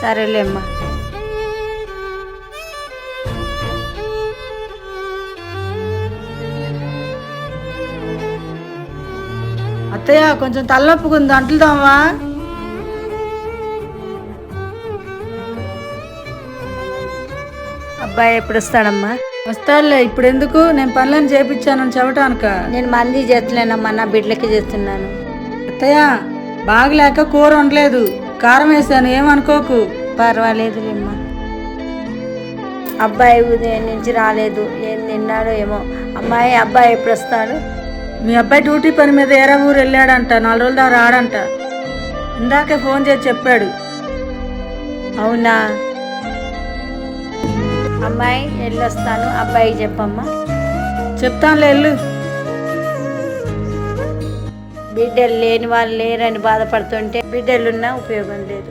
సరేలేమ్మా. అత్తయ్య కొంచెం తలనొప్పుకుంది అంటుదామా అబ్బాయి ఎప్పుడు వస్తాడమ్మా వస్తాడులే ఇప్పుడు ఎందుకు నేను పనులను చేపించానని చెప్పటానుక నేను మంది చేస్తలేనమ్మా నా బిడ్డలకి చేస్తున్నాను. అత్తయ్య బాగలేక కూర వండలేదు. కారం వేసాను ఏమనుకోకు పర్వాలేదులేమ్మా. అబ్బాయి ఉదయం నుంచి రాలేదు ఏం తిన్నాడో ఏమో. అమ్మాయి అబ్బాయి ఎప్పుడు వస్తాడు? మీ అబ్బాయి డ్యూటీ పని మీద ఏరా ఊరు వెళ్ళాడంట నాలుగు రోజులు దాకా రాడంట. ఇందాకే ఫోన్ చేసి చెప్పాడు. అవునా? అమ్మాయి వెళ్ళొస్తాను అబ్బాయికి చెప్పమ్మా. చెప్తానులే వెళ్ళు. బిడ్డలు లేని వాళ్ళు లేరని బాధపడుతుంటే బిడ్డలున్నా ఉపయోగం లేదు.